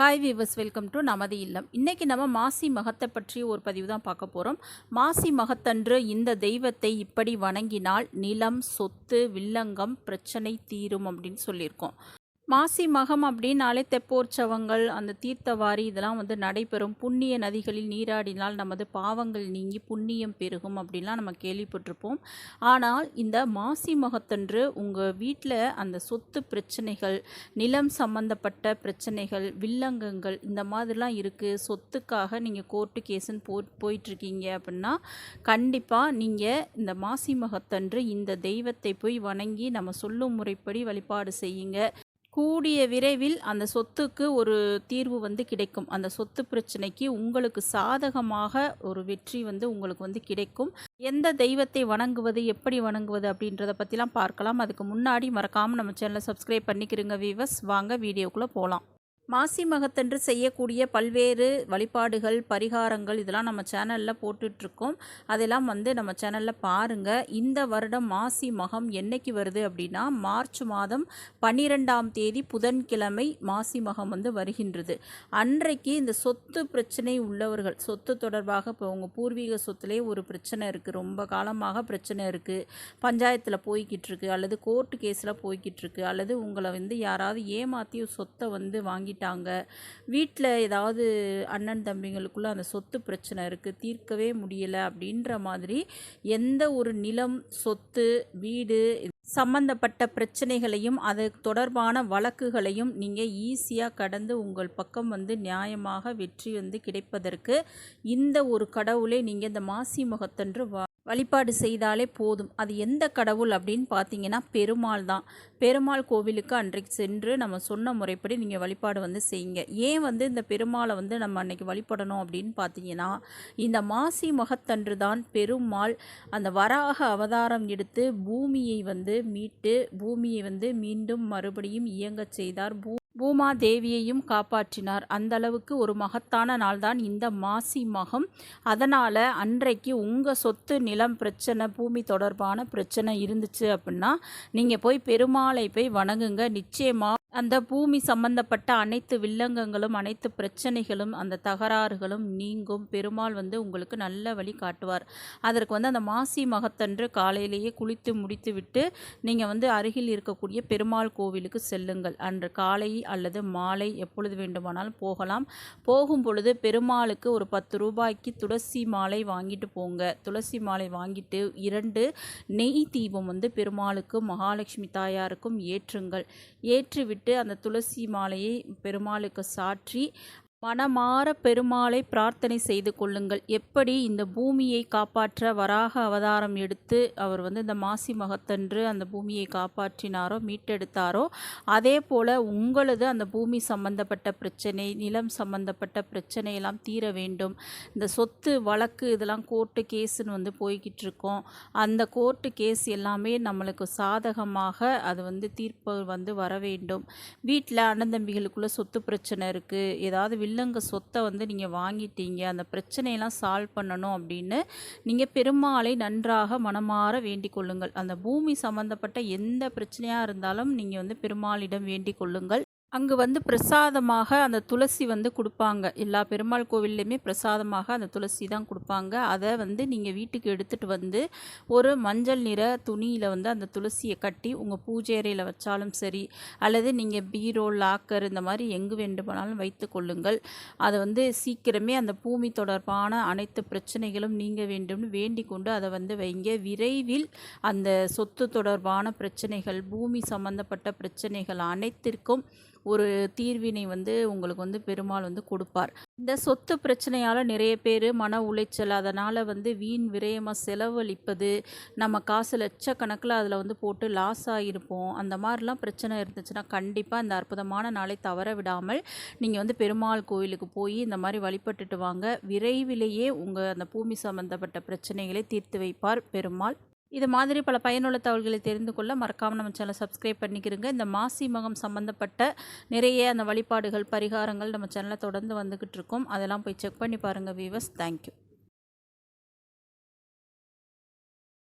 Hi viewers welcome to நமது இல்லம். இன்றைக்கி நம்ம மாசி மகத்தை பற்றி ஒரு பதிவு தான் பார்க்க போகிறோம் மாசி மகத்தன்று இந்த தெய்வத்தை இப்படி வணங்கினால் நிலம் சொத்து வில்லங்கம் பிரச்சனை தீரும் அப்படின்னு சொல்லியிருக்கோம். மாசி மகம் அப்படின்னாலே தெப்போற்சவங்கள் அந்த தீர்த்தவாரி இதெல்லாம் வந்து நடைபெறும். புண்ணிய நதிகளில் நீராடினால் நமது பாவங்கள் நீங்கி புண்ணியம் பெருகும் அப்படின்லாம் நம்ம கேள்விப்பட்டிருப்போம். ஆனால் இந்த மாசி மகத்தன்று உங்கள் வீட்டில் அந்த சொத்து பிரச்சனைகள் நிலம் சம்பந்தப்பட்ட பிரச்சனைகள் வில்லங்கங்கள் இந்த மாதிரிலாம் இருக்குது சொத்துக்காக நீங்கள் கோர்ட்டு கேஸுன்னு போ போயிட்டுருக்கீங்க அப்படின்னா கண்டிப்பாக நீங்கள் இந்த மாசி மகத்தன்று இந்த தெய்வத்தை போய் வணங்கி நம்ம சொல்லும் முறைப்படி வழிபாடு செய்யுங்க. கூடிய விரைவில் அந்த சொத்துக்கு ஒரு தீர்வு வந்து கிடைக்கும். அந்த சொத்து பிரச்சனைக்கு உங்களுக்கு சாதகமாக ஒரு வெற்றி வந்து உங்களுக்கு வந்து கிடைக்கும். எந்த தெய்வத்தை வணங்குவது எப்படி வணங்குவது அப்படின்றத பற்றிலாம் பார்க்கலாம். அதுக்கு முன்னாடி மறக்காமல் நம்ம சேனலை சப்ஸ்கிரைப் பண்ணிக்கிறோங்க வீவர்ஸ் வாங்க வீடியோக்குள்ளே போகலாம் மாசி மகத்தன்று செய்யக்கூடிய பல்வேறு வழிபாடுகள் பரிகாரங்கள் இதெல்லாம் நம்ம சேனலில் போட்டுட்ருக்கோம். அதெல்லாம் வந்து நம்ம சேனலில் பாருங்கள் இந்த வருடம் மாசி மகம் என்னைக்கு வருது அப்படின்னா மார்ச் மாதம் பன்னிரெண்டாம் தேதி புதன்கிழமை மாசி மகம் வந்து வருகின்றது. அன்றைக்கு இந்த சொத்து பிரச்சனை உள்ளவர்கள் சொத்து தொடர்பாக இப்போ உங்கள் பூர்வீக சொத்துலேயே ஒரு பிரச்சனை இருக்குது ரொம்ப காலமாக பிரச்சனை இருக்குது பஞ்சாயத்தில் போய்கிட்டு இருக்கு அல்லது கோர்ட்டு கேஸில் போய்கிட்டு இருக்கு அல்லது உங்களை வந்து யாராவது ஏமாற்றி சொத்தை வந்து வாங்கிட்டு பண்ணிட்டாங்க. வீட்டில் ஏதாவது அண்ணன் தம்பிங்களுக்குள்ளே அந்த சொத்து பிரச்சனை இருக்குது தீர்க்கவே முடியலை அப்படின்ற மாதிரி எந்த ஒரு நிலம் சொத்து வீடு சம்பந்தப்பட்ட பிரச்சனைகளையும் அது தொடர்பான வழக்குகளையும் நீங்கள் ஈஸியாக கடந்து உங்கள் பக்கம் வந்து நியாயமாக வெற்றி வந்து கிடைப்பதற்கு இந்த ஒரு கடவுளை நீங்கள் இந்த மாசி முகத்தன்று வா வழிபாடு செய்தாலே போதும். அது எந்த கடவுள் அப்படின்னு பார்த்தீங்கன்னா பெருமாள் தான். பெருமாள் கோவிலுக்கு அன்றைக்கு சென்று நம்ம சொன்ன முறைப்படி நீங்கள் வழிபாடு வந்து செய்யுங்க. ஏன் வந்து இந்த பெருமாளை வந்து நம்ம அன்னைக்கு வழிபடணும் அப்படின்னு பார்த்தீங்கன்னா இந்த மாசி முகத்தன்று தான் பெருமாள் அந்த வராக அவதாரம் எடுத்து பூமியை வந்து மீட்டு பூமியை வந்து மீண்டும் மறுபடியும் இயங்கச் செய்தார். பூ பூமா தேவியையும் காப்பாற்றினார். அந்த அளவுக்கு ஒரு மகத்தான நாள்தான் இந்த மாசி மகம். அதனால் அன்றைக்கு உங்கள் சொத்து நிலம் பிரச்சனை பூமி தொடர்பான பிரச்சனை இருந்துச்சு அப்படின்னா நீங்கள் போய் பெருமாளை போய் வணங்குங்க. நிச்சயமாக அந்த பூமி சம்பந்தப்பட்ட அனைத்து வில்லங்கங்களும் அனைத்து பிரச்சனைகளும் அந்த தகராறுகளும் நீங்கும். பெருமாள் வந்து உங்களுக்கு நல்ல வழி காட்டுவார். அதற்கு வந்து அந்த மாசி மகத்தன்று காலையிலேயே குளித்து முடித்து விட்டு நீங்கள் வந்து அருகில் இருக்கக்கூடிய பெருமாள் கோவிலுக்கு செல்லுங்கள். அன்று காலை அல்லது மாலை எப்பொழுது வேண்டுமானாலும் போகலாம். போகும் பொழுது பெருமாளுக்கு ஒரு பத்து ரூபாய்க்கு துளசி மாலை வாங்கிட்டு போங்க. துளசி மாலை வாங்கிட்டு இரண்டு நெய் தீபம் வந்து பெருமாளுக்கும் மகாலட்சுமி தாயாருக்கும் ஏற்றுங்கள். ஏற்றிவிட்டு அந்த துளசி மாலையை பெருமாளுக்கு சாற்றி மனமாற பெருமாளை பிரார்த்தனை செய்து கொள்ளுங்கள். எப்படி இந்த பூமியை காப்பாற்ற வராக அவதாரம் எடுத்து அவர் வந்து இந்த மாசி மகத்தன்று அந்த பூமியை காப்பாற்றினாரோ மீட்டெடுத்தாரோ அதே போல் உங்களது அந்த பூமி சம்பந்தப்பட்ட பிரச்சனை நிலம் சம்பந்தப்பட்ட பிரச்சனையெல்லாம் தீர வேண்டும். இந்த சொத்து வழக்கு இதெல்லாம் கோர்ட்டு கேஸுன்னு வந்து போய்கிட்டு இருக்கோம் அந்த கோர்ட்டு கேஸ் எல்லாமே நம்மளுக்கு சாதகமாக அது வந்து தீர்ப்பு வந்து வர வேண்டும். வீட்டில் அண்ணன் தம்பிகளுக்குள்ளே சொத்து பிரச்சனை இருக்குது ஏதாவது வில்லங்க சொத்தை வந்து நீங்கள் வாங்கிட்டீங்க அந்த பிரச்சனையெல்லாம் சால்வ் பண்ணணும் அப்படின்னு நீங்கள் பெருமாளை நன்றாக மனமாற வேண்டிக் கொள்ளுங்கள். அந்த பூமி சம்மந்தப்பட்ட எந்த பிரச்சனையாக இருந்தாலும் நீங்கள் வந்து பெருமாளிடம் வேண்டிக் கொள்ளுங்கள். அங்கு வந்து பிரசாதமாக அந்த துளசி வந்து கொடுப்பாங்க. எல்லா பெருமாள் கோவில்லையுமே பிரசாதமாக அந்த துளசி தான் கொடுப்பாங்க. அதை வந்து நீங்கள் வீட்டுக்கு எடுத்துகிட்டு வந்து ஒரு மஞ்சள் நிற துணியில் வந்து அந்த துளசியை கட்டி உங்கள் பூஜை அறையில் வச்சாலும் சரி அல்லது நீங்கள் பீரோ லாக்கர் இந்த மாதிரி எங்கு வேண்டுமானாலும் வைத்து கொள்ளுங்கள். அதை வந்து சீக்கிரமே அந்த பூமி தொடர்பான அனைத்து பிரச்சனைகளும் நீங்க வேண்டும்னு வேண்டிக் கொண்டு அதை வந்து வைங்க. விரைவில் அந்த சொத்து தொடர்பான பிரச்சனைகள் பூமி சம்பந்தப்பட்ட பிரச்சனைகள் அனைத்திற்கும் ஒரு தீர்வினை வந்து உங்களுக்கு வந்து பெருமாள் வந்து கொடுப்பார். இந்த சொத்து பிரச்சனையால் நிறைய பேர் மன உளைச்சல் அதனால் வந்து வீண் விரயமாக செலவழிப்பது நம்ம காசு லட்சக்கணக்கில் அதில் வந்து போட்டு லாஸ் ஆகிருப்போம் அந்த மாதிரிலாம் பிரச்சனை இருந்துச்சுன்னா கண்டிப்பாக இந்த அற்புதமான நாளை தவற விடாமல் நீங்கள் வந்து பெருமாள் கோயிலுக்கு போய் இந்த மாதிரி வழிபட்டுட்டு வாங்க. விரைவிலேயே உங்கள் அந்த பூமி சம்பந்தப்பட்ட பிரச்சனைகளை தீர்த்து வைப்பார் பெருமாள். இது மாதிரி பல பயனுள்ள தகவல்களை தெரிந்து கொள்ள மறக்காமல் நம்ம சேனல் சப்ஸ்கிரைப் பண்ணிக்கிறோங்க இந்த மாசி மகம் சம்மந்தப்பட்ட நிறைய அந்த வழிபாடுகள் பரிகாரங்கள் நம்ம சேனலில் தொடர்ந்து வந்துக்கிட்டு இருக்கோம். அதெல்லாம் போய் செக் பண்ணி பாருங்கள் வீவர்ஸ் தேங்க்யூ